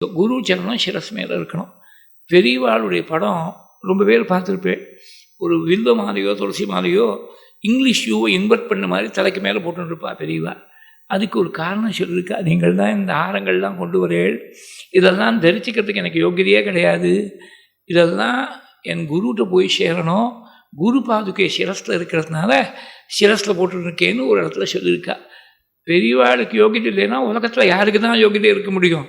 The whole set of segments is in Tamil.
குரு சரணம் சிரஸ் மேலே இருக்கணும். பெரியவாளுடைய படம் ரொம்ப பேர் பார்த்துருப்பேன். ஒரு வில்வ மாலையோ துளசி மாலையோ இங்கிலீஷ் யூவை இன்வெர்ட் பண்ண மாதிரி தலைக்கு மேலே போட்டுருப்பா பெரியவா அதுக்கு ஒரு காரணம் சொல்லியிருக்கா நீங்கள் தான் இந்த ஆரங்கள்லாம் கொண்டு வரேள். இதெல்லாம் தரிசிக்கிறதுக்கு எனக்கு யோகியதையே கிடையாது. இதெல்லாம் என் குருகிட்ட போய் சேரணும். குரு பாதுகை சிரஸில் இருக்கிறதுனால சிரஸில் போட்டுருக்கேன்னு ஒரு இடத்துல சொல்லியிருக்கா. பெரியவாளுக்கு யோகியதை இல்லைன்னா உலகத்தில் யாருக்கு தான் யோகியதை இருக்க முடியும்?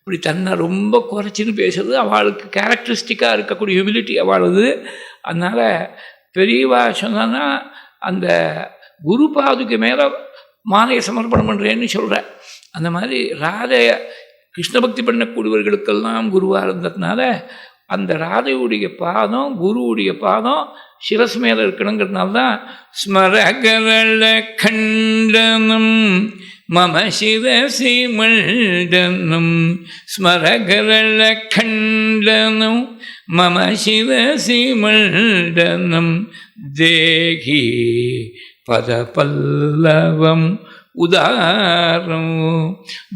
இப்படி தன்னை ரொம்ப குறைச்சின்னு பேசுறது அவளுக்கு கேரக்டரிஸ்டிக்காக இருக்கக்கூடிய ஹியூமிலிட்டி அவளது. அதனால் பெரியவா சொன்னா அந்த குரு பாதுக்கு மேலே மாலையை சமர்ப்பணம் பண்ணுறேன்னு சொல்கிறேன் அந்த மாதிரி ராதைய கிருஷ்ண பக்தி பண்ணக்கூடியவர்களுக்கெல்லாம் குருவாக இருந்ததுனால அந்த ராதையுடைய பாதம் குருவுடைய பாதம் சிரஸ் மேலே இருக்கணுங்கிறதுனால தான் ஸ்மரகரள கண்டனம் മമ ശിവസിമണ്ഡനം സ്മരകരലഖണ്ഡനം മമ ശിവസിമണ്ഡനം ദേഹി പദപല്ലവം ഉദാരമോ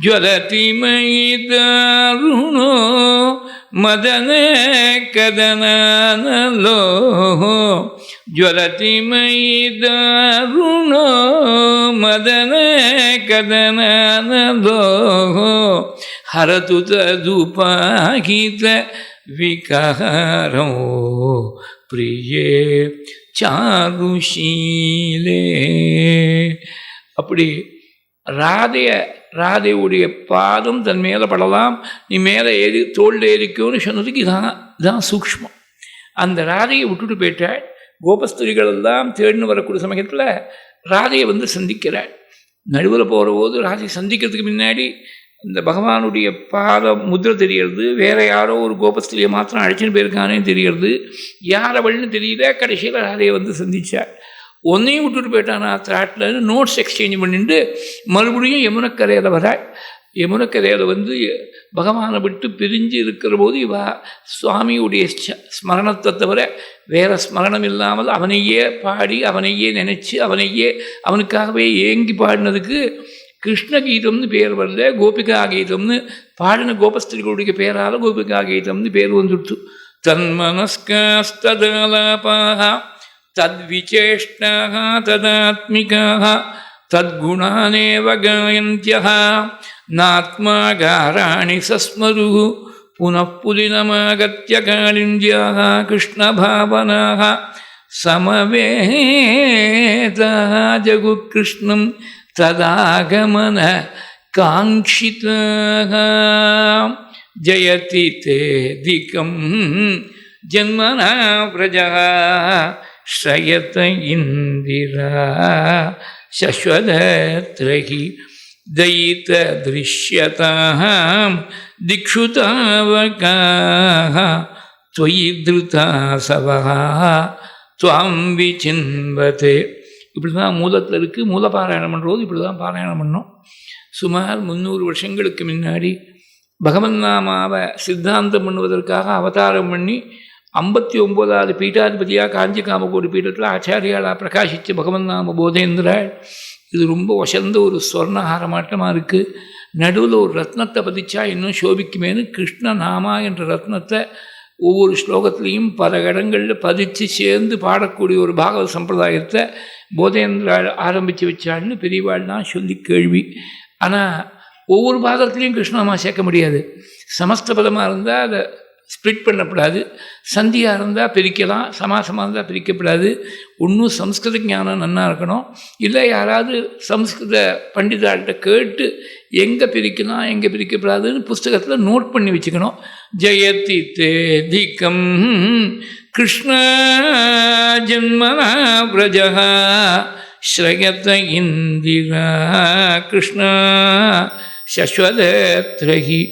ജ്വലതിമയി ദാരുണോ मदन कदनलो ज्वलतिमयि दारुणो मदन कदनलो हरतु तदुपाहित विकार प्रिय चारुशीले अपि राधे ராதையுடைய பாதம் தன் மேலே படலாம் நீ மேலே ஏறி தோளில் ஏறிக்கோன்னு சொன்னதுக்கு இதான் இதான் சூக்ஷ்மம். அந்த ராதையை விட்டுட்டு போயிட்டாள். கோபஸ்திரிகள் எல்லாம் தேடின்னு வரக்கூடிய சமயத்தில் ராதையை வந்து சந்திக்கிறாள். நடுவில் போகிற போது ராதையை சந்திக்கிறதுக்கு முன்னாடி இந்த பகவானுடைய பாத முத்திரை தெரியறது வேற யாரோ ஒரு கோபஸ்திரியை மாத்திரம் அழைச்சின்னு போயிருக்கானே தெரியறது யார் அவள்னு தெரியல கடைசியில் ராதையை வந்து சந்தித்தாள் ஒன்றையும் விட்டுட்டு போயிட்டானா? திராட்டில் நோட்ஸ் எக்ஸ்சேஞ்ச் பண்ணிட்டு மறுபடியும் யமுனக்கரையில் வர யமுனக்கரையில் வந்து பகவானை விட்டு பிரிஞ்சு இருக்கிற போது இவ சுவாமியுடைய ஸ்மரணத்தை தவிர வேறு ஸ்மரணம் இல்லாமல் அவனையே பாடி அவனையே நினச்சி அவனையே அவனுக்காகவே ஏங்கி பாடினதுக்கு கிருஷ்ணகீதம்னு பேர் வரல கோபிகா கீதம்னு பாடின கோபஸ்திரிகளுடைய பேரால் கோபிகா கீதம்னு பேர் வந்துடுத்து तद्विचेष्टाः, तदात्मिकाः, तद्गुणानेव गायन्त्यः। नात्मा गाराणि सस्मरुः, पुनः पुलिनमागत्य कालिन्द्याः, कृष्णभावनाः, समवेताः जगुकृष्णं तदागमन काङ्क्षिताः। जयति ते दिकं जन्मना व्रजः। श्रयत इन्दिरा शश्वदत्र हि दयितदृश्यतां दिक्षु तावकाः त्वयि धृतासवः त्वां विचिन्वते இப்படி தான் மூலத்தில் இருக்குது மூல பாராயணம் பண்ணுறது இப்படி தான் பாராயணம் பண்ணோம் சுமார் முந்நூறு வருஷங்களுக்கு முன்னாடி பகவன் நாமாவை சித்தாந்தம் பண்ணுவதற்காக அவதாரம் பண்ணி ஐம்பத்தி ஒம்போதாவது பீட்டாதிபதியாக காஞ்சி காமகோடி பீட்டத்தில் ஆச்சாரியாளாக பிரகாசித்த பகவன் நாம போதேந்திராள் இது ரொம்ப வசந்த ஒரு ஸ்வர்ணஹாரமாட்டமாக இருக்குது நடுவில் ஒரு ரத்னத்தை பதிச்சா இன்னும் சோபிக்குமேனு கிருஷ்ண நாமா என்ற ரத்னத்தை ஒவ்வொரு ஸ்லோகத்துலேயும் பல இடங்களில் பதித்து சேர்ந்து பாடக்கூடிய ஒரு பாகவத சம்பிரதாயத்தை போதேந்திரா ஆரம்பித்து வச்சாள்னு பெரியவாள்லாம் சொல்லி கேள்வி ஆனால் ஒவ்வொரு பாகத்துலேயும் கிருஷ்ணநாமா சேர்க்க முடியாது சமஸ்த பதமாக இருந்தால் அதை ஸ்ப்ளிட் பண்ணப்படாது. சந்தியாக இருந்தால் பிரிக்கலாம் சமாசமாக இருந்தால் பிரிக்கப்படாது. ஒன்றும் சம்ஸ்கிருத ஞானம் நன்னா இருக்கணும். இல்லை யாராவது சம்ஸ்கிருத பண்டிதாள்கிட்ட கேட்டு எங்கே பிரிக்கலாம் எங்கே பிரிக்கப்படாதுன்னு புஸ்தகத்தில் நோட் பண்ணி வச்சுக்கணும். ஜெயதி தேதிகம் கிருஷ்ண ஜென்மனா பிரஜகா ஸ்ரயத இந்திரா கிருஷ்ணா சஸ்வதத்ரஹி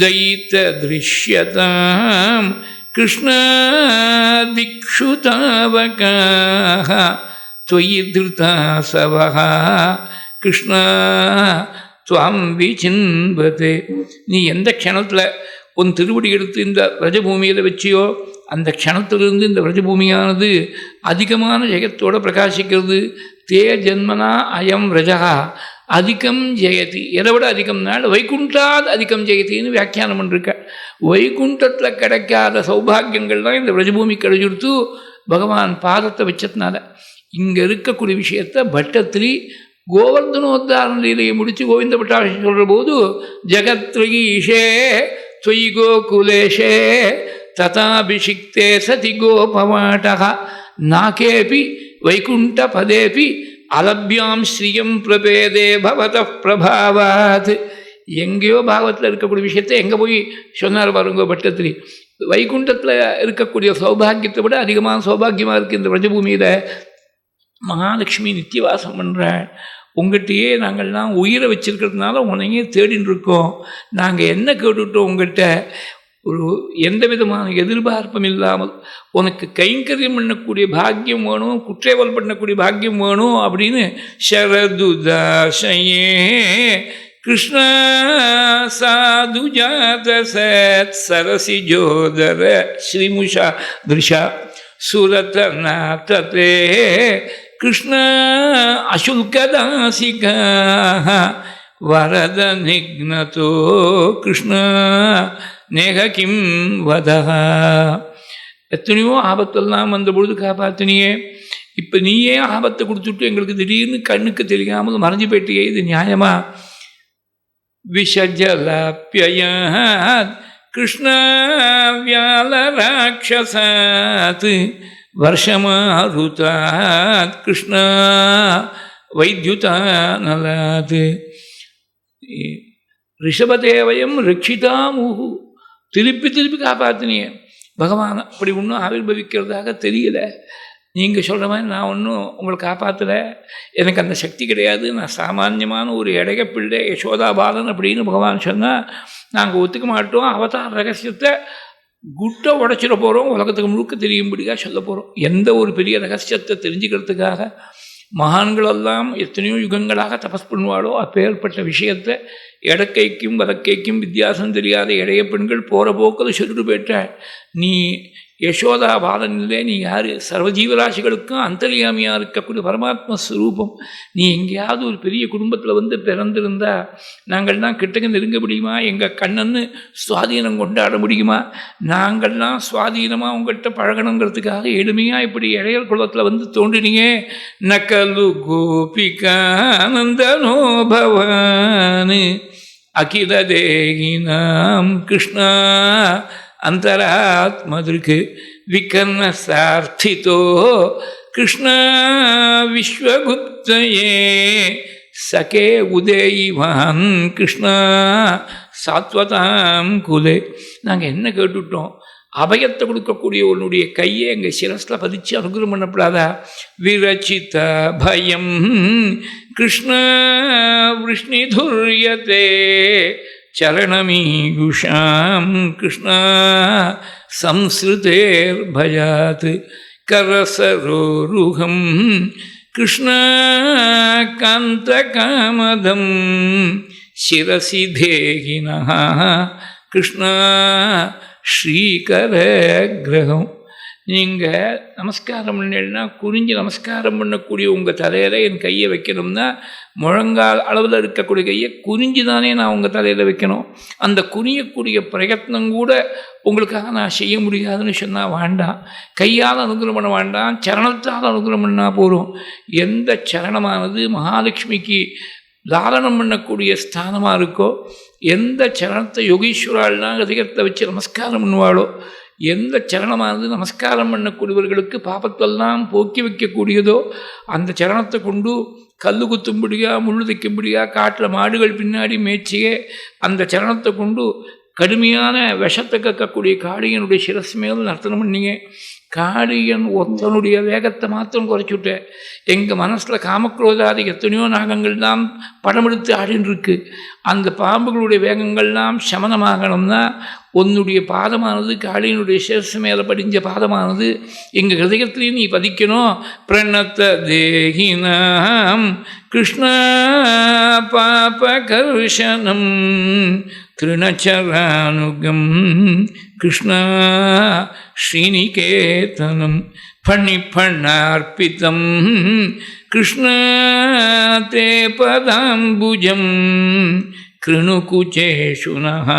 दयितदृश्यतां कृष्णादिक्षु तावकाः त्वयि धृतासवः கிருஷ்ண துவாம் விசின்பதே நீ எந்த க்ஷணத்தில் உன் திருவடி எடுத்து இந்த ரஜபூமியில் வச்சியோ அந்த க்ஷணத்திலிருந்து இந்த ரஜபூமியானது அதிகமான ஜெகத்தோடு பிரகாசிக்கிறது தே ஜன்மனா அயம் ரஜகா அதிகம் ஜெயதி. எதை விட அதிகம்னால் வைகுண்டாத் அதிகம் ஜெயத்தின்னு வியாக்கியானம் பண்ணிருக்க. வைகுண்டத்தில் கிடைக்காத சௌபாகியங்கள் தான் இந்த விரஜபூமி கிடைச்சிடுத்து பகவான் பாதத்தை வச்சதுனால. இங்கே இருக்கக்கூடிய விஷயத்தை பட்டத்திரி கோவர்தனோத்தாரண லீலையை முடித்து கோவிந்த பட்டாசி சொல்கிற போது ஜெகத்ரீஷே தொய் கோகுலேஷே ததாபிஷிக்தே சதி கோபமாட்டா நாகேபி வைகுண்ட பதேபி அலப்யாம் ஸ்ரீயம் பிரபேதே பவத பிரபாவாத். எங்கேயோ பாகவத்தில் இருக்கக்கூடிய விஷயத்தை எங்கே போய் சொன்னார் பாருங்க பட்டத்திரி. வைகுண்டத்தில் இருக்கக்கூடிய சௌபாகியத்தை விட அதிகமான சௌபாகியமாக இருக்குது இந்த பிரஜபூமியில். மகாலட்சுமி நித்தியவாசம் பண்ணுறேன் உங்கள்கிட்டயே நாங்கள்லாம் உயிரை வச்சுருக்கிறதுனால உன்னையே தேடின்னு இருக்கோம். நாங்கள் என்ன கேட்டுவிட்டோம் உங்கள்கிட்ட ஒரு எந்த விதமான எதிர்பார்ப்பும் இல்லாமல் உனக்கு கைங்கரியம் பண்ணக்கூடிய பாக்கியம் வேணும் குற்றேவல் பண்ணக்கூடிய பாக்கியம் வேணும் அப்படின்னு சரதுதாசையே கிருஷ்ண சாது ஜாத சத் சரசி ஜோதர ஸ்ரீமுஷா திருஷா சுரதநாத்தே कृष्ण अशुल्कदासिकाः वरदनिघ्नतो कृष्ण நேக கிம் வதகா எத்தனையோ ஆபத்தெல்லாம் வந்த பொழுது காப்பாத்தினியே. இப்போ நீயே ஆபத்தை கொடுத்துட்டு எங்களுக்கு திடீர்னு கண்ணுக்கு தெரியாமல் மறைஞ்சு போயிட்டியே இது நியாயமா? விஷஜலப்பிய கிருஷ்ண வியால ராட்சசாத் வருஷமாருதாத் கிருஷ்ண வைத்யுதானலாத். ரிஷபதேவயம் ரட்சிதாமுகு திருப்பி திருப்பி காப்பாற்றினியே பகவான் அப்படி ஒன்றும் ஆவிர்வவிக்கிறதாக தெரியல. நீங்கள் சொல்கிற மாதிரி நான் ஒன்றும் உங்களை காப்பாற்றலை எனக்கு அந்த சக்தி கிடையாது. நான் சாமானியமான ஒரு இடைய பிள்ளை யசோதாபாலன் அப்படின்னு பகவான் சொன்னால் நாங்கள் ஒத்துக்க மாட்டோம். அவதார் ரகசியத்தை குட்டை உடைச்சிட போகிறோம் உலகத்துக்கு முழுக்க தெரியும்படியாக சொல்ல போகிறோம் எந்த ஒரு பெரிய ரகசியத்தை தெரிஞ்சுக்கிறதுக்காக மகான்களெல்லாம் எத்தனையோ யுகங்களாக தபஸ் பண்ணுவாளோ அப்பேற்பட்ட விஷயத்தை இடக்கைக்கும் வதக்கைக்கும் வித்தியாசம் தெரியாத இடைய பெண்கள் போகிற போக்கில் சொல்லிட்டு போயிட்ட நீ யசோதா பாலனிலே நீ யார்? சர்வஜீவராசிகளுக்கும் அந்தர்யாமியாக இருக்கக்கூடிய பரமாத்ம ஸ்வரூபம் நீ எங்கேயாவது ஒரு பெரிய குடும்பத்தில் வந்து பிறந்திருந்தா நாங்கள்லாம் கிட்டக்க நெருங்க முடியுமா? எங்கள் கண்ணன்னு சுவாதீனம் கொண்டாட முடியுமா? நாங்கள்லாம் சுவாதீனமாக உங்கள்கிட்ட பழகணுங்கிறதுக்காக எளிமையாக இப்படி இளையர் குலத்தில் வந்து தோன்றினீங்க. நக்கலு கோபிகானந்தனோ பவானு அகில தேகினாம் கிருஷ்ணா ಅಂತರಾತ್ಮದೃಕ್ ವಿಕರ್ಣ ಸಾರ್ಥಿತೋ ಕೃಷ್ಣ ವಿಶ್ವಗುಪ್ತಯೇ ಸಖೇ உதயிவான் கிருஷ்ணா சாத்வதாம் குலே நாங்கள் என்ன கேட்டுட்டோம் அபயத்தை கொடுக்கக்கூடிய உன்னுடைய கையை எங்கள் சிரஸில் பதிச்சு அனுகிரகம் பண்ணப்படாதா விரச்சித பயம் கிருஷ்ண விஷ்ணிதுரியதே चरणमीयुषां कृष्णा संसृतेर्भयात् करसरोरुहं कृष्णाकान्तकामदं कामद देहिनः कृष्णा श्रीकरग्रहम्। நீங்கள் நமஸ்காரம் பண்ணினா குறிஞ்சி நமஸ்காரம் பண்ணக்கூடிய உங்கள் தலையில் என் கையை வைக்கணும்னா முழங்கால் அளவில் இருக்கக்கூடிய கையை குறிஞ்சி தானே நான் உங்கள் தலையில் வைக்கணும். அந்த குறியக்கூடிய பிரயத்னம் கூட உங்களுக்காக நான் செய்ய முடியாதுன்னு சொன்னால் வேண்டாம். கையால் அனுகிரம் பண்ண வேண்டாம் சரணத்தால் அனுகிரம் பண்ணால் போகிறோம் எந்த சரணமானது மகாலட்சுமிக்கு தாரணம் பண்ணக்கூடிய ஸ்தானமாக இருக்கோ எந்த சரணத்தை யோகீஸ்வராள்னா அதிகத்தை வச்சு நமஸ்காரம் பண்ணுவாளோ எந்த சரணமானது நமஸ்காரம் பண்ணக்கூடியவர்களுக்கு பாப்பத்தெல்லாம் போக்கி வைக்கக்கூடியதோ அந்த சரணத்தை கொண்டு கல் குத்தும்படியா முள்ளு தைக்கும்படியா காட்டில் மாடுகள் பின்னாடி மேய்ச்சியே அந்த சரணத்தை கொண்டு கடுமையான விஷத்தை கக்கக்கூடிய காளியனுடைய சிரஸ் மேல் நர்த்தனம் பண்ணிங்க காளியன் ஒத்தனுடைய வேகத்தை மாத்திரம் குறைச்சுட்டேன் எங்கள் மனசில் காமக்ரோதாதி எத்தனையோ நாகங்கள் தான் படம் எடுத்து ஆடின்னு அந்த பாம்புகளுடைய வேகங்கள்லாம் சமனமாகணும்னா உன்னுடைய பாதமானது காளியனுடைய சிரஸ் மேலே படிஞ்ச பாதமானது எங்கள் ஹிருதயத்திலையும் நீ பதிக்கணும். பிரணத்த தேகினாம் கிருஷ்ண பாபகர்ஷனம் திருநச்சரானுகம் கிருஷ்ணா ஸ்ரீனிகேதனம் பணி பண்ணார்ப்பிதம் கிருஷ்ணா தே பதாம்புஜம் கிருணுகுச்சேஷுனः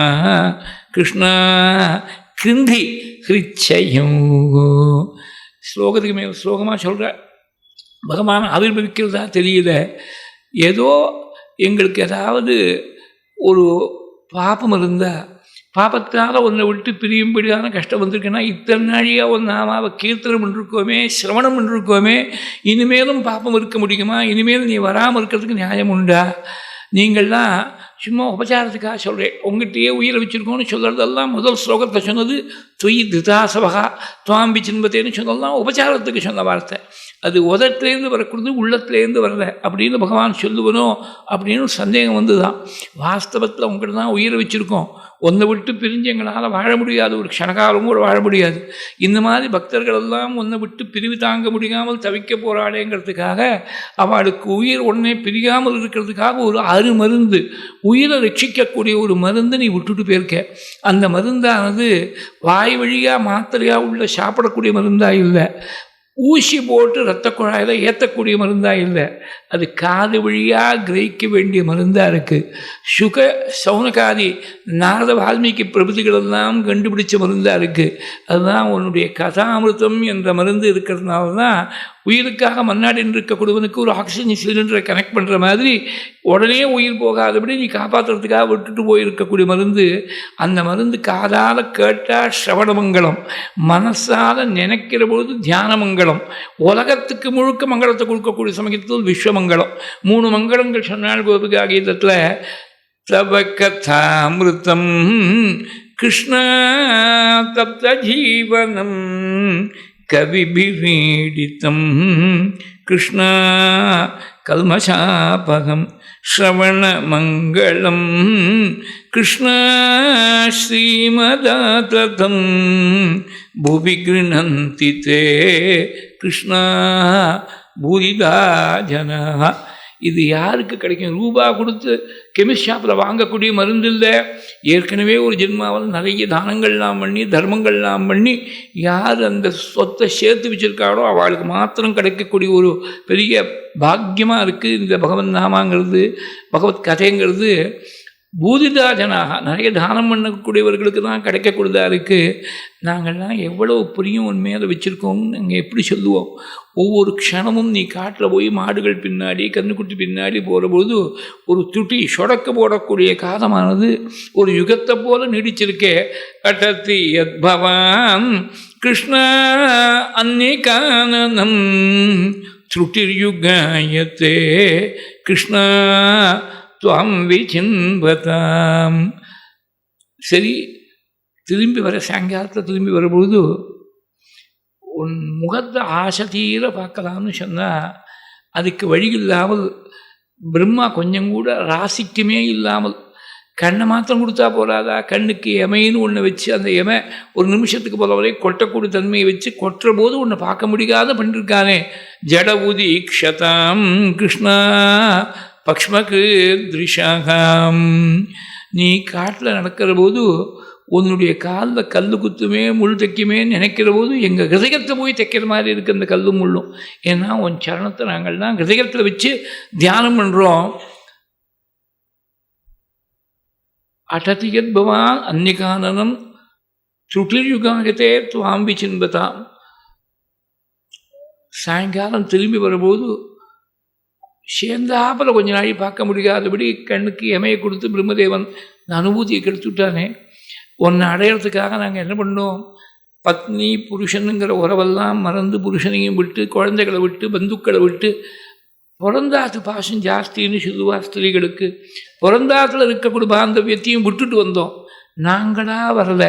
கிருஷ்ணா கிருந்தி ஹிருச்சயம். ஸ்லோகத்துக்கு மேல் ஸ்லோகமாக சொல்கிறார் பகவான் ஆவிர்பவிக்கிறதா தெரியல ஏதோ எங்களுக்கு ஏதாவது ஒரு பாப்பம் இருந்தால் பாப்பத்தால் உன்னை விட்டு பிரியும்படியான கஷ்டம் வந்திருக்குன்னா இத்தனை நாழியாக ஒரு நாமாவை கீர்த்தனம் பண்ணிருக்கோமே சிரவணம் பண்ணிருக்கோமே இனிமேலும் பாப்பம் இருக்க முடியுமா? இனிமேலும் நீ வராமல் இருக்கிறதுக்கு நியாயம் உண்டா? நீங்கள்லாம் சும்மா உபச்சாரத்துக்காக சொல்கிறேன் உங்கள்கிட்டயே உயிரை வச்சுருக்கோன்னு சொல்கிறதெல்லாம் முதல் ஸ்லோகத்தை சொன்னது தொய் திருதாசவகா துவாம்பி சின்பத்தேன்னு சொன்னதெல்லாம் உபச்சாரத்துக்கு சொன்ன வார்த்தை. அது உதட்டிலேருந்து வரக்கூடாது உள்ளத்துலேருந்து வரல. அப்படின்னு பகவான் சொல்லுவனோ அப்படின்னு சந்தேகம் வந்து தான் வாஸ்தவத்தில் உங்கள்கிட்ட தான் உயிரை வச்சுருக்கோம். ஒன்றை விட்டு பிரிஞ்சு எங்களால் வாழ முடியாது. ஒரு க்ஷணகாலம் கூட வாழ முடியாது. இந்த மாதிரி பக்தர்கள் எல்லாம் ஒன்றை விட்டு பிரிவு தாங்க முடியாமல் தவிக்க போகிறாளேங்கிறதுக்காக அவளுக்கு உயிர் உடனே பிரியாமல் இருக்கிறதுக்காக ஒரு அரு மருந்து உயிரை ரட்சிக்கக்கூடிய ஒரு மருந்து நீ விட்டுட்டு போயிருக்க. அந்த மருந்தானது வாய் வழியாக மாத்திரையாக உள்ள சாப்பிடக்கூடிய மருந்தாக இல்லை. ஊசி போட்டு இரத்த குழாயில் ஏற்றக்கூடிய மருந்தாக இல்லை. அது காது வழியாக கிரகிக்க வேண்டிய மருந்தாக இருக்குது சுக சௌனகாதி நாரத வால்மீகி பிரபுதிகளெல்லாம் கண்டுபிடிச்ச மருந்தாக இருக்குது அதுதான் உன்னுடைய கதாமிருத்தம் என்ற மருந்து இருக்கிறதுனால தான் உயிருக்காக மன்னாடி இருக்கக்கூடியவனுக்கு ஒரு ஆக்சிஜன் சிலிண்டரை கனெக்ட் பண்ணுற மாதிரி உடனே உயிர் போகாதபடி நீ காப்பாற்றுறதுக்காக விட்டுட்டு போயிருக்கக்கூடிய மருந்து. அந்த மருந்து காதால் கேட்டால் ஸ்ரவணமங்கலம் மனசால் நினைக்கிற பொழுது தியானமங்கலம் மங்களம். உலகத்துக்கு முழுக்க மங்களத்தை கொடுக்கக்கூடிய சமயத்தில் விஸ்வமங்கலம் மூணு மங்களங்கள் சொன்னால் கோபிகா கீதத்தில் தவ கதாமிருத்தம் கிருஷ்ணா தப்த ஜீவனம் கவிபிவீடித்தம் கிருஷ்ணா கல்மஷாபகம். श्रवणमङ्गलं कृष्णा श्रीमदाततं भुवि गृह्णन्ति ते कृष्णा भूरिदा जनाः இது யாருக்கு கிடைக்கும் ரூபா கொடுத்து கெமிஸ்ட் ஷாப்பில் வாங்கக்கூடிய மருந்து இல்லை. ஏற்கனவே ஒரு ஜென்மாவில் நிறைய தானங்கள்லாம் பண்ணி தர்மங்கள்லாம் பண்ணி யார் அந்த சொத்தை சேர்த்து வச்சுருக்காரோ அவளுக்கு மாத்திரம் கிடைக்கக்கூடிய ஒரு பெரிய பாக்கியமாக இருக்குது இந்த பகவன் நாமாங்கிறது பகவத் கதைங்கிறது. பூதிதாஜனாக நிறைய தானம் பண்ணக்கூடியவர்களுக்கு தான் கிடைக்கக்கூடியதாக இருக்குது நாங்கள்லாம் எவ்வளோ புரியும் உண்மையாக வச்சுருக்கோம்னு நாங்கள் எப்படி சொல்லுவோம்? ஒவ்வொரு க்ஷணமும் நீ காட்டில் போய் மாடுகள் பின்னாடி கன்றுக்குட்டி பின்னாடி போகிறபோது ஒரு துட்டி சொடக்க போடக்கூடிய காலமானது ஒரு யுகத்தை போல நீடிச்சிருக்கே. அட்டத்தி யத்பவான் கிருஷ்ணா அந்நிகானனம் யுகாயத்தே கிருஷ்ணா துவம் விசின்பதாம் சரி திரும்பி வர சாயங்காலத்தில் திரும்பி வரும்பொழுது உன் முகத்தை ஆசை தீர பார்க்கலாம்னு சொன்னால் அதுக்கு வழி இல்லாமல் பிரம்மா கொஞ்சம் கூட ராசிக்குமே இல்லாமல் கண்ணை மாத்திரம் கொடுத்தா போகாதா கண்ணுக்கு எமைன்னு ஒன்று வச்சு அந்த எமை ஒரு நிமிஷத்துக்கு போல வரை கொட்டக்கூடிய தன்மையை வச்சு கொட்டுற போது ஒன்று பார்க்க முடியாத பண்ணிருக்கானே. ஜட உதி கிருஷ்ணா. பக்ஷ்மக்கு திருஷாகாம். நீ காட்டில் நடக்கிற போது உன்னுடைய காலில் கல் குத்துமே முள் தைக்குமே நினைக்கிற போது எங்கள் ஹிருதயத்தை போய் தைக்கிற மாதிரி இருக்குது அந்த கல்லும் முள்ளும். ஏன்னா உன் சரணத்தை நாங்கள்லாம் ஹிருதயத்தில் வச்சு தியானம் பண்ணுறோம் அடதியத் பவான் அந்நிகானனம் சுட்டிர்யுகாகத்தே துவாம்பி சின்பதாம். சாயங்காலம் திரும்பி வரும்போது சேர்ந்தாப்பில் கொஞ்ச நாள் பார்க்க முடியாதபடி கண்ணுக்கு எமையை கொடுத்து பிரம்மதேவன் அனுபூதியை கெடுத்துட்டானே ஒன்றை அடையிறதுக்காக நாங்கள் என்ன பண்ணோம்? பத்னி புருஷனுங்கிற உறவெல்லாம் மறந்து புருஷனையும் விட்டு குழந்தைகளை விட்டு பந்துக்களை விட்டு பிறந்தாத்து பாசம் ஜாஸ்தின்னு சொல்லுவா ஸ்திரீகளுக்கு பிறந்தாத்தில் இருக்கக்கூடிய பாந்தவியத்தையும் விட்டுட்டு வந்தோம். நாங்களாக வரல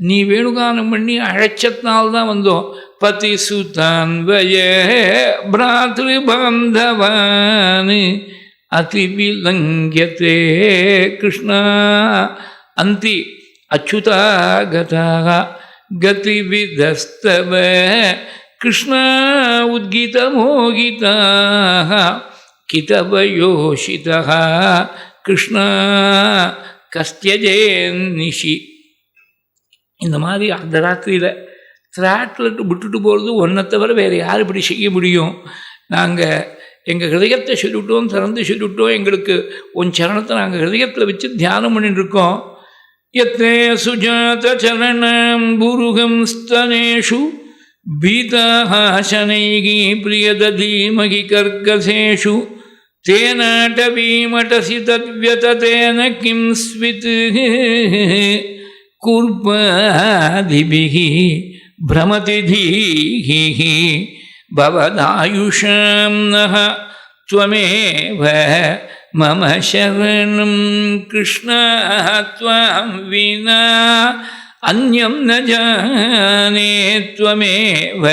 நீ வேணுகானம் பண்ணி அழைச்சத்தினால்தான் வந்தோம் பதி சுதான் வய பிராத்ரு பாந்தவான் அதிவிலங்கியத்தே கிருஷ்ணா அந்தி அச்சுதா கதாக गतिविधस्तव कृष्णा उद्गितमोगिताः कितवयोषितः கிருஷ்ணா கஸ்தியஜேன்னிஷி இந்த மாதிரி அந்த ராத்திரியில் திராட்டில் விட்டுட்டு போகிறது ஒன்றை தவிர வேறு யார் இப்படி செய்ய முடியும்? நாங்கள் எங்கள் ஹிருதயத்தை சொல்லிவிட்டோம் திறந்து சொல்லிவிட்டோம். எங்களுக்கு உன் சரணத்தை நாங்கள் ஹிருதயத்தில் வச்சு தியானம் பண்ணிட்டுருக்கோம். எத்தே சுஜாத சரணம் புருகம் ஸ்தனேஷு பீதாஹாசனைகி பிரியதீமகி கர்கசேஷு तेनाटवीमटसि तद्व्यततेन किं स्वित्? कुर्पादिभिः भ्रमति धीः भवदायुषां मम शरणं कृष्ण त्वां विना अन्यं न जाने त्वमेव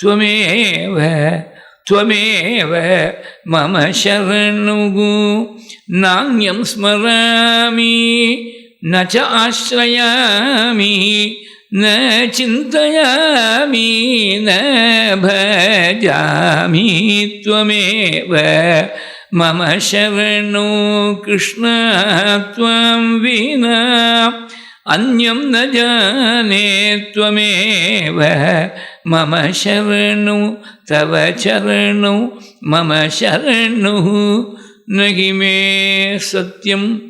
त्वमेव त्वमेव मम शरणुः नान्यं स्मरामि, न च आश्रयामि, न चिन्तयामि, न भजामि त्वमेव मम शरणो, कृष्ण, त्वां विना अन्यं न जाने त्वमेव മമ ശരണു തവ ചരണു മമ ശരണു. നഹി മേ സത്യം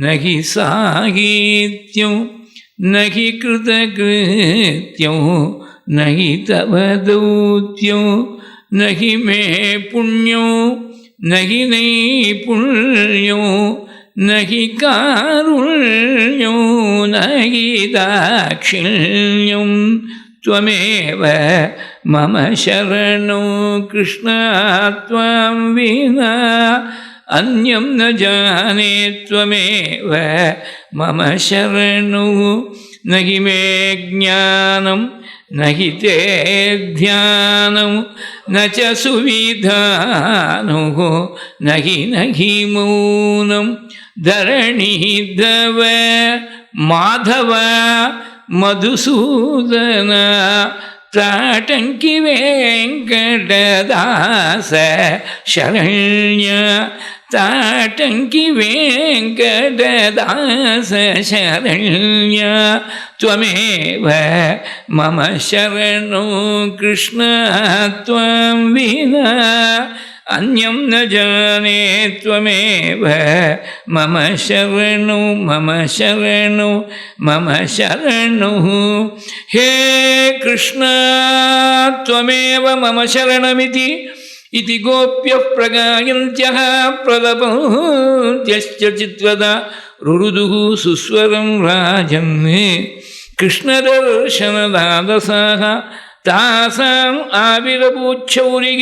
നഹി സാഹിത്യം നഹി കൃതകൃത്യം നഹി തവ ദൗത്യം. നഹി മേ പുണ്യോ നഹി നൈപുണ്യോ നഹി കാരുണ്യോ നഹി ദാക്ഷിണ്യം. हि नैपुण्यो न हि कारुण्यो न हि दाक्षिण्यं त्वमेव मम शरणो कृष्ण त्वां विना अन्यं न जाने त्वमेव मम शरणो न हि मे ज्ञानं न हि ते ध्यानं न च सुविधानुः न हि न हि मौनं धरणीधव माधव मधुसूदन ताटंकी वेंकटदास शरण्य ताटंकी वेंकटदास शरण्य त्वमेव मम शरणो कृष्ण त्वं विना अन्यं न जाने त्वमेव मम शरणो मम शरणो मम शरणुः हे कृष्ण त्वमेव मम शरणमिति इति गोप्यः प्रगायन्त्यः प्रलपन्त्यश्च चित्वदा रुरुदुः सुस्वरं राजन् कृष्णदर्शनदादसाः तासाम् आविरपूच्छौरिः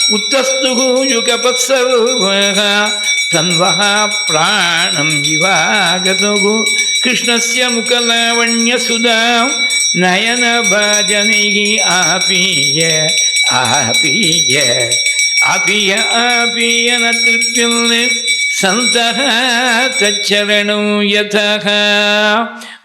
उत्तस्तुः युगपत्सर्वः तन्वः प्राणं विवागतुः कृष्णस्य नयन भजन आपीय आपीय आपीय आपीय न சந்தக தச்சரணம் யதக.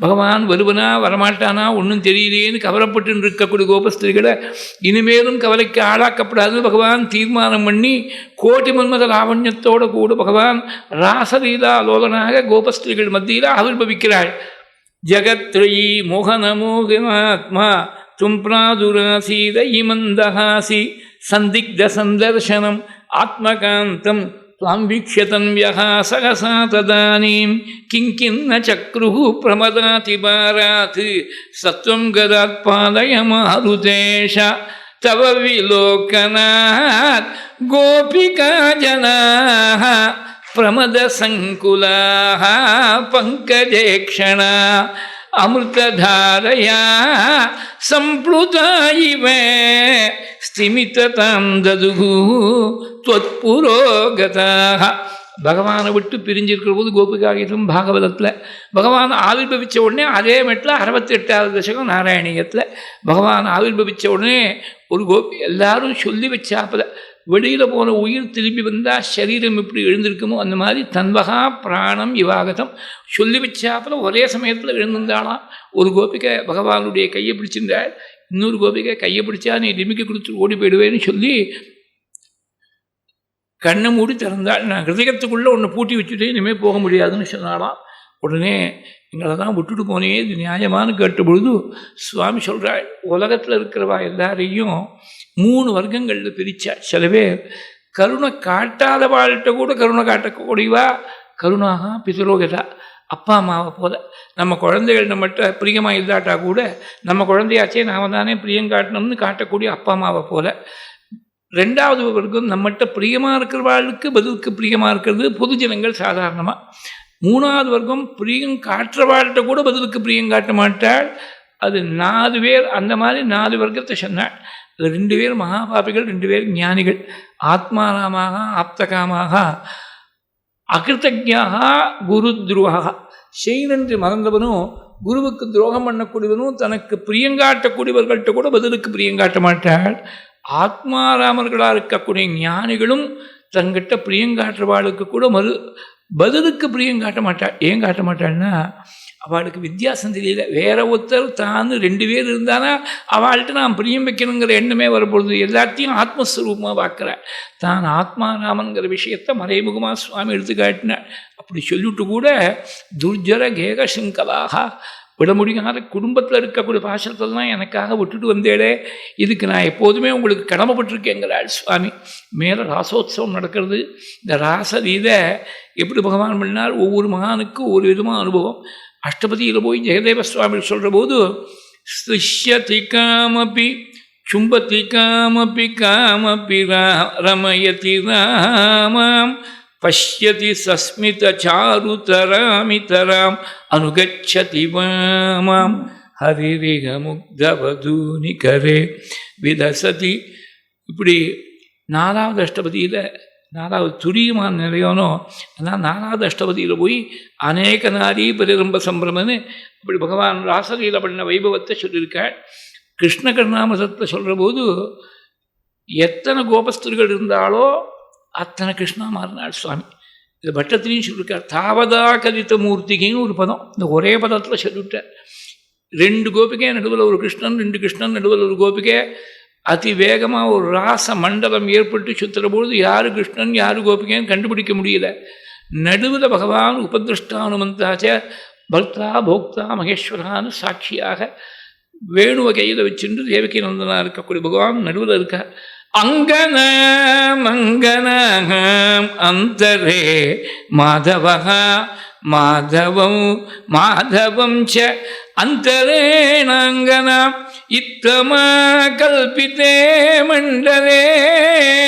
பகவான் வருவனா வரமாட்டானா? ஒன்றும் தெரியலேன்னு கவலைப்பட்டு இருக்கக்கூடிய கோபஸ்திரிகளை இனிமேலும் கவலைக்கு ஆளாக்கப்படாது பகவான் தீர்மானம் பண்ணி கோட்டி மன்மத லாவண்யத்தோடு கூட பகவான் ராசலீலா லோகனாக கோபஸ்திரிகள் மத்தியில் ஆவிர்பவிக்கிறாள் ஜகத்ரயி மோகனமோகனாத்மா தும் பிராதுராசீத இமந்தஹாசி சந்திக்த சந்தர்சனம் ஆத்மகாந்தம் त्वां वीक्ष्यतन्व्यः सहसा तदानीं किङ्किन्न चक्रुः प्रमदातिपारात् सत्वं गदात्पादयमारुतेश तव विलोकनात् गोपिकाजनाः प्रमदसङ्कुलाः पङ्कजेक्षणा अमृतधारया सम्प्लुता इव சிமிததாம் ததுகு துவத்புரோகதாக பகவானை விட்டு பிரிஞ்சிருக்கிற போது கோபிகாகிதம் பாகவதத்தில் பகவான் ஆவிர்பவித்த உடனே அதே மெட்டில் அறுபத்தெட்டாவது தசகம் நாராயணியத்தில் பகவான் ஆவிர்பவித்த உடனே ஒரு கோபி எல்லாரும் சொல்லி வச்சாப்பில் வெளியில் போன உயிர் திரும்பி வந்தால் சரீரம் எப்படி எழுந்திருக்குமோ அந்த மாதிரி தன்வகா பிராணம் இவாகதம் சொல்லி வச்சாப்பில் ஒரே சமயத்தில் எழுந்திருந்தாலாம் ஒரு கோபிகை பகவானுடைய கையை பிடிச்சிருந்தாள் இன்னொரு கோபிகை கையை பிடிச்சா நீ ரிமிக்கி கொடுத்து ஓடி போயிடுவேன்னு சொல்லி கண்ணை மூடி திறந்தாள் நான் ஹிருதயத்துக்குள்ளே ஒன்று பூட்டி வச்சுட்டு இனிமேல் போக முடியாதுன்னு சொன்னாலாம் உடனே எங்களை தான் விட்டுட்டு போனே இது நியாயமானு கேட்ட பொழுது சுவாமி சொல்கிறாள் உலகத்தில் இருக்கிறவா எல்லாரையும் மூணு வர்க்கங்களில் பிரித்தா சில பேர் கருணை காட்டாத வாழ்கிட்ட கூட கருணை காட்டக்கூடியவா? கருணாக பிதரோகதா அப்பா அம்மாவை போல நம்ம குழந்தைகள் நம்மகிட்ட பிரியமாக இல்லாட்டா கூட நம்ம குழந்தையாச்சே நாம தானே பிரியம் காட்டணும்னு காட்டக்கூடிய அப்பா அம்மாவை போல ரெண்டாவது வர்க்கம் நம்மகிட்ட பிரியமாக இருக்கிறவாளுக்கு பதிலுக்கு பிரியமாக இருக்கிறது பொதுஜனங்கள் சாதாரணமாக மூணாவது வர்க்கம் பிரியம் காட்டுறவாள்கிட்ட கூட பதிலுக்கு பிரியம் காட்ட மாட்டாள். அது நாலு பேர் அந்த மாதிரி நாலு வர்க்கத்தை சொன்னாள். ரெண்டு பேர் மகாபாபிகள் ரெண்டு பேர் ஞானிகள். ஆத்மாராமாக ஆப்தகாமாக அகிருத்தஜாக குரு துரோகா செய்நன்றி மறந்தவனும் குருவுக்கு துரோகம் பண்ணக்கூடியவனும் தனக்கு பிரியங்காட்டக்கூடியவர்கள்ட்ட கூட பதிலுக்கு பிரியங்காட்ட மாட்டாள். ஆத்மாராமர்களாக இருக்கக்கூடிய ஞானிகளும் தங்கிட்ட பிரியங்காட்டுறவாளுக்கு கூட மறு பதிலுக்கு பிரியம் காட்ட மாட்டாள் ஏன் காட்ட மாட்டாள்னா அவளுக்கு வித்தியாசம் தெரியல. வேற ஒருத்தர் தான் ரெண்டு பேர் இருந்தானா அவள்கிட்ட நான் பிரியம் வைக்கணுங்கிற எண்ணமே வரப்பொழுது எல்லாத்தையும் ஆத்மஸ்வரூபமாக பார்க்குறாள் தான் ஆத்மாராமன்கிற விஷயத்தை மறைமுகமாக சுவாமி எடுத்து அப்படி சொல்லிவிட்டு கூட துர்ஜர கேக சிங்கலாக விட முடியாத குடும்பத்தில் இருக்கக்கூடிய பாசத்தெல்லாம் எனக்காக விட்டுட்டு வந்தேடே இதுக்கு நான் எப்போதுமே உங்களுக்கு கடமைப்பட்டிருக்கேங்கிறாள் சுவாமி. மேலே ராசோத்சவம் நடக்கிறது. இந்த ராசலீதை எப்படி பகவான் பண்ணால் ஒவ்வொரு மகானுக்கும் ஒவ்வொரு விதமான அனுபவம். அஷ்டபதியில் போய் ஜெகதேவ சுவாமி சொல்கிற போது ஸ்திஷ்யதி காமபி சும்பதி காமபி காமபி ரமயதி ராமாம் பஷ்யதி சஸ்மிதச்சாருதராமிதராம் அனுகச்சதி வாமாம் ஹரிரிகமுக்தவதூனி கரே விதசதி. இப்படி நாலாவது அஷ்டபதியில் நாலாவது துரியமான நிலையோனோ ஆனால் நாலாவது அஷ்டபதியில் போய் அநேக நாரி பரிரம்ப சம்பிரமன்னு அப்படி பகவான் ராசலீல பண்ண வைபவத்தை சொல்லியிருக்காள் கிருஷ்ண கர்ணாமசத்தை சொல்கிற போது எத்தனை கோபஸ்தர்கள் இருந்தாலோ அத்தனை கிருஷ்ணா மாறினாள் சுவாமி இது பட்டத்திலையும் சொல்லியிருக்கார் தாவதா கதித்த மூர்த்திகின்னு ஒரு பதம் இந்த ஒரே பதத்தில் சொல்லிவிட்டார் ரெண்டு கோபிகை நடுவில் ஒரு கிருஷ்ணன் ரெண்டு கிருஷ்ணன் நடுவில் ஒரு கோபிகை அதிவேகமாக ஒரு ராச மண்டலம் ஏற்பட்டு சுற்றுற பொழுது யார் கிருஷ்ணன் யார் கோபிகைன்னு கண்டுபிடிக்க முடியல. நடுவில் பகவான் உபதிருஷ்டானுமந்தாச்ச பக்தா போக்தா மகேஸ்வரான்னு சாட்சியாக வேணுவ கையில் வச்சுட்டு தேவகி நந்தனாக இருக்கக்கூடிய பகவான் நடுவில் இருக்கார் அங்கன மங்கனம் அந்தரே மாதவः மாதவம் மாதவம் ச அந்தரேணாங்கன இத்தமா கல்பித்தே மண்டலே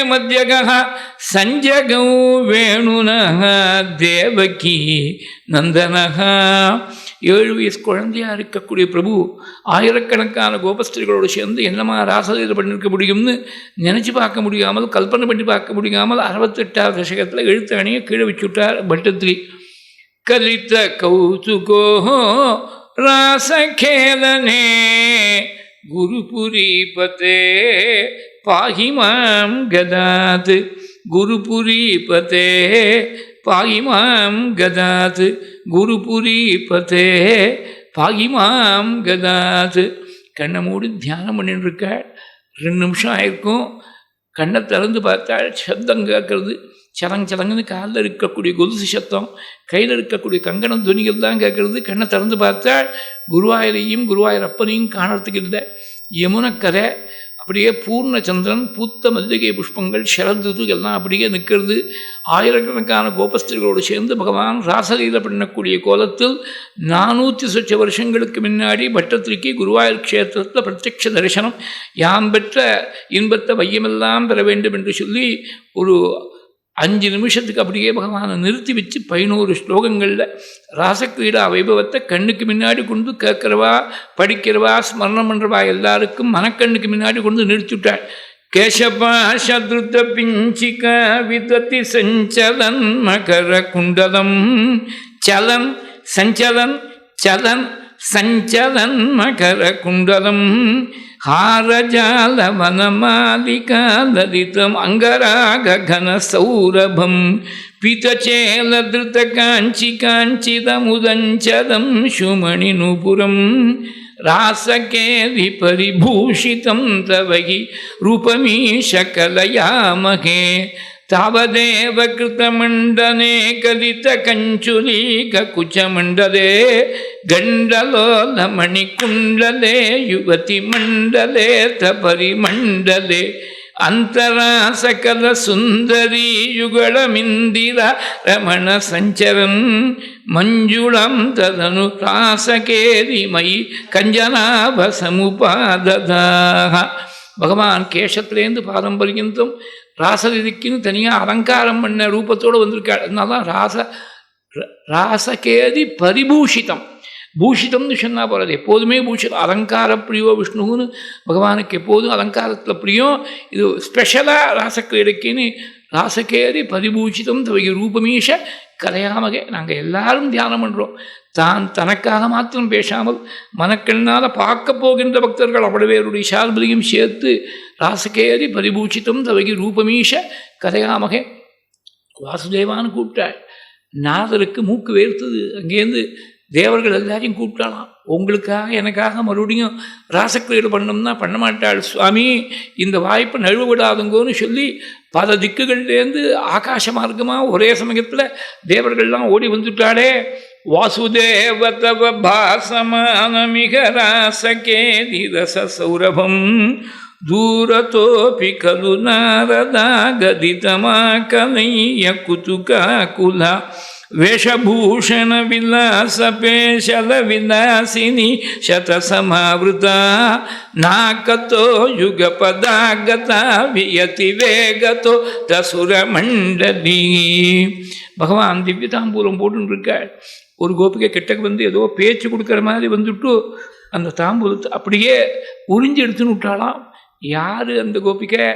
மத்தியகः சஞ்சகௌ வேணுனः தேவகி நந்தனः ஏழு வயசு குழந்தையாக இருக்கக்கூடிய பிரபு ஆயிரக்கணக்கான கோபஸ்திரிகளோடு சேர்ந்து என்னமா ராசலீலை பண்ணியிருக்க முடியும்னு நினச்சி பார்க்க முடியாமல் கல்பனை பண்ணி பார்க்க முடியாமல் அறுபத்தெட்டாவது தசகத்தில் எழுத்து அணியை கீழே வச்சுட்டார் பட்டத்திரி கலித்த கௌதுகோ ராசகேதனே குருபுரீபதே பாகி மாம் கதாது. குருபுரீபதே பாகி மாம் கதாது. குருபுரீபதே பாகி பாகிமாம் கதாது. கண்ணை மூடி தியானம் பண்ணிட்டு இருக்காள் ரெண்டு நிமிஷம் ஆயிருக்கும். கண்ணை திறந்து பார்த்தாள் சப்தம் கேட்கறது. சலங் சலங்குன்னு காலில் இருக்கக்கூடிய கொலுசு சத்தம் கையில் இருக்கக்கூடிய கங்கணம் துணிகள் தான் கேட்கறது கண்ணை திறந்து பார்த்தா குருவாயூரையும் குருவாயூர் அப்பனையும் காணறதுக்கு இல்லை. யமுனக்கரை அப்படியே பூர்ண சந்திரன் பூத்த மல்லிகை புஷ்பங்கள் சரதுது எல்லாம் அப்படியே நிற்கிறது. ஆயிரக்கணக்கான கோபஸ்திரிகளோடு சேர்ந்து பகவான் ராசலீல பண்ணக்கூடிய கோலத்தில் நானூற்றி சொச்ச வருஷங்களுக்கு முன்னாடி பட்டத்திற்கு குருவாயூர் க்ஷேத்திரத்தில் பிரத்யட்ச தரிசனம். யாம் பெற்ற இன்பத்தை வையமெல்லாம் பெற வேண்டும் என்று சொல்லி ஒரு அஞ்சு நிமிஷத்துக்கு அப்படியே பகவானை நிறுத்தி வச்சு பதினோரு ஸ்லோகங்களில் ராசக்ரீடா வைபவத்தை கண்ணுக்கு முன்னாடி கொண்டு கேட்குறவா படிக்கிறவா ஸ்மரணம் பண்ணுறவா எல்லாருக்கும் மனக்கண்ணுக்கு முன்னாடி கொண்டு நிறுத்திவிட்டாள் केशपाशधृतपिञ्चिका विदति सञ्चलन् मकरकुण्डलं चलन् सञ्चलन् चलन् सञ्चलन् मकरकुण्डलं हारजालवनमालिका ललितम् अङ्गरागघनसौरभं पीतचेलधृतकाञ्चि काञ्चिदमुदञ्चलं शुमणिनुपुरं रासके विपरिभूषितं तव हि रूपमीशकलयामहे తావదేవ కృతమండనే కలిత కంచులీక కుచమండలే గండలోల మణికుండలే యువతి మండలే తపరి మండలే. అంతరా సకల ಮಿಂದಿರ ರಮಣ ಸಂಚರನ್ ಮಂಜುಳಂ ತದನು ತಾಸಕೇರಿ ಮೈ ಕಂಜನಾಭ பகவான் கேசத்துலேருந்து பாதம் பர்யந்தம் ராசதிக்குன்னு தனியாக அலங்காரம் பண்ண ரூபத்தோடு வந்திருக்காள். அதனால தான் ராச ராசகேதி பரிபூஷிதம். பூஷிதம்னு சொன்னால் போகிறது எப்போதுமே பூஷிதம். அலங்கார பிரியோ விஷ்ணுன்னு பகவானுக்கு எப்போதும் அலங்காரத்தில் பிரியம். இது ஸ்பெஷலாக ராசக்கிரீடைக்குன்னு ராசகேதி பரிபூஷிதம் தவகி ரூபமீஷ கலையாமகே நாங்கள் எல்லாரும் தியானம் பண்ணுறோம் தான் தனக்காக மாத்திரம் பேசாமல் மனக்கண்ணால் பார்க்க போகின்ற பக்தர்கள் அவ்வளவேருடைய சார்பதியும் சேர்த்து ராசகேரி பரிபூஷித்தம் தவகி ரூபமீஷ கதையாமகே வாசுதேவான்னு கூப்பிட்டாள். நாதருக்கு மூக்கு வேர்த்தது. அங்கேருந்து தேவர்கள் எல்லாரையும் கூப்பிட்டாலாம் உங்களுக்காக எனக்காக மறுபடியும் ராசக்கிரீடு பண்ணோம்னா பண்ண மாட்டாள். சுவாமி இந்த வாய்ப்பை நழுவ விடாதுங்கோன்னு சொல்லி பல திக்குகள்லேருந்து ஆகாச மார்க்கமாக ஒரே சமயத்தில் தேவர்கள்லாம் ஓடி வந்துட்டாளே வாசுதேவ தவ பாசமானமிக ராசகேதி ரச சௌரபம் दूरतोऽपि खलु नारदा गदितमाकलय्य कुतुकाकुला వేషభూషణ విలాస పేషల విలాసిని శత సమావృత నాకతో యుగ పదాగత వియతి பகவான் திவ்ய போட்டுன்னு இருக்காள் ஒரு கோபிகை கிட்டக்கு வந்து ஏதோ பேச்சு கொடுக்குற மாதிரி வந்துட்டு அந்த தாம்பூலத்தை அப்படியே உறிஞ்சி எடுத்துன்னு விட்டாலாம் யார் அந்த கோபிக்கை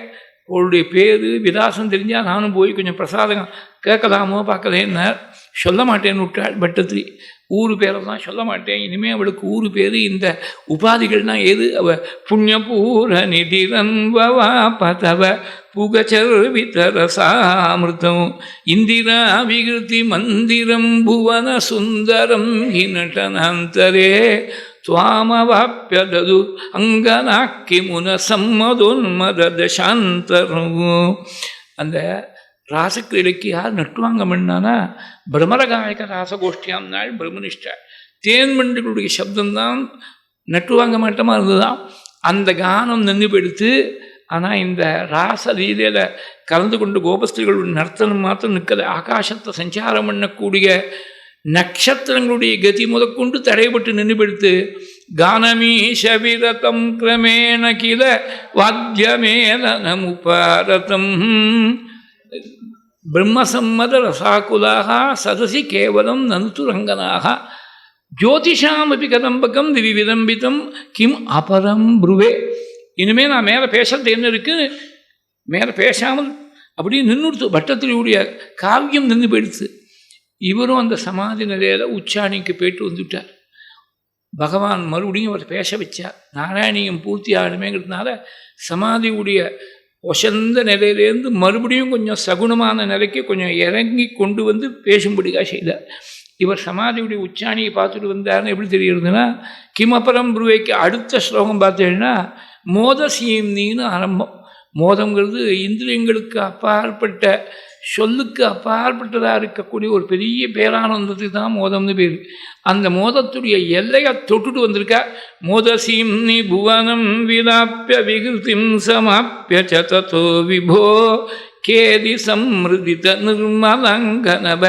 அவளுடைய பேர் விதாசம் தெரிஞ்சால் நானும் போய் கொஞ்சம் பிரசாதம் கேட்கலாமோ பார்க்கலேன்னார். சொல்ல மாட்டேன்னு விட்டாள் பட்டத்திரி ஊர் தான் சொல்ல மாட்டேன். இனிமேல் அவளுக்கு ஊர் பேர் இந்த உபாதிகள்னா எது? அவ புண்ணியபூர நிதிரன்வவா பதவ புகச்சர் விதரசாமிருதம் இந்திரா விகிருதி மந்திரம் புவன சுந்தரம் ஹிநட்டனாந்தரே துவாமவாப்பியதது அங்கனாக்கி முன சம்மதோன்மதசாந்தரம் அந்த ராசக்கிரீடைக்கு யார் நட்டுவாங்க பண்ணானா பிரமரகாயக ராசகோஷ்டியாம் நாள் பிரம்மனிஷ்டா தேன்மண்டுகளுடைய சப்தம்தான் நட்டுவாங்க மாட்டமாக இருந்ததுதான் அந்த கானம் நின்று போயிடுத்து ஆனால் இந்த ராச ரீதியில் கலந்து கொண்டு கோபஸ்திரிகளுடைய நர்த்தனம் மாத்திரம் நிற்கலை ஆகாசத்தை சஞ்சாரம் பண்ணக்கூடிய நட்சத்திரங்களுடைய கதி முதற்கொண்டு தடைபட்டு நின்றுபடுத்து கானமீஷவிரதம் கிரமேண கில வாத்தியமேலனமுபாரதம் பிரம்மசம்மத ரசாக்குலாக சதசி கேவலம் நந்து ரங்கனாக ஜோதிஷாமபி கதம்பகம் திவி கிம் அபரம் புருவே இனிமே நான் மேலே பேசுறது என்ன இருக்கு? மேலே பேசாமல் அப்படியே நின்றுடுத்து பட்டத்திலுடைய காவியம் நின்று போயிடுத்து. இவரும் அந்த சமாதி நிலையில் உச்சாணிக்கு போயிட்டு வந்துவிட்டார் பகவான் மறுபடியும் அவர் பேச வச்சார். நாராயணியம் பூர்த்தி ஆகணுமேங்கிறதுனால சமாதியுடைய ஒசந்த நிலையிலேருந்து மறுபடியும் கொஞ்சம் சகுனமான நிலைக்கு கொஞ்சம் இறங்கி கொண்டு வந்து பேசும்படியாக செய்தார். இவர் சமாதியுடைய உச்சாணியை பார்த்துட்டு வந்தார்னு எப்படி தெரியுதுன்னா கிமபரம் புருவைக்கு அடுத்த ஸ்லோகம் பார்த்தீங்கன்னா மோதசீம்னின்னு ஆரம்பம். மோதம்ங்கிறது இந்திரியங்களுக்கு அப்பாற்பட்ட சொல்லுக்கு அப்பாற்பட்டதாக இருக்கக்கூடிய ஒரு பெரிய பேரானந்தத்துக்கு தான் மோதம்னு பேர். அந்த மோதத்துடைய எல்லையை தொட்டுட்டு வந்திருக்கா. மோதசீம் நி புவனம் விதாப்பிய விகிருதிம் சமாப்பிய சதோ விபோ கேதி சம்ருதித நிர்மலங்கனப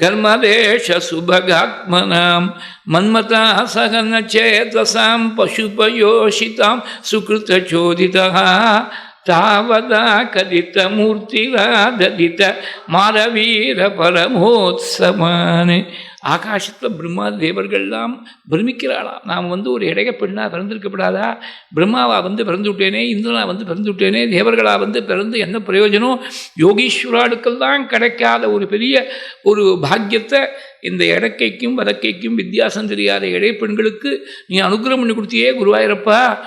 கர்மலேஷ சுபகாத்மனாம் மன்மதா சகன சேதசாம் பசுபயோஷிதாம் சுகிருத சோதிதா தாவதா கதித்த மூர்த்திராததித்த மாரவீர பரமோத்சமானு. ஆகாசத்தில் பிரம்மா தேவர்கள்லாம் பிரமிக்கிறாளாம் நாம் வந்து ஒரு இடைய பெண்ணாக பிறந்திருக்கப்படாதா? பிரம்மாவா வந்து பிறந்து விட்டேனே இந்துனா வந்து பிறந்து விட்டேனே தேவர்களாக வந்து பிறந்து என்ன பிரயோஜனம்? யோகீஸ்வராளுக்கெல்லாம் கிடைக்காத ஒரு பெரிய ஒரு பாக்கியத்தை இந்த இடக்கைக்கும் வதக்கைக்கும் வித்தியாசம் தெரியாத இடைய பெண்களுக்கு நீ அனுகிரகம் பண்ணி கொடுத்தியே குருவாயிரப்பா.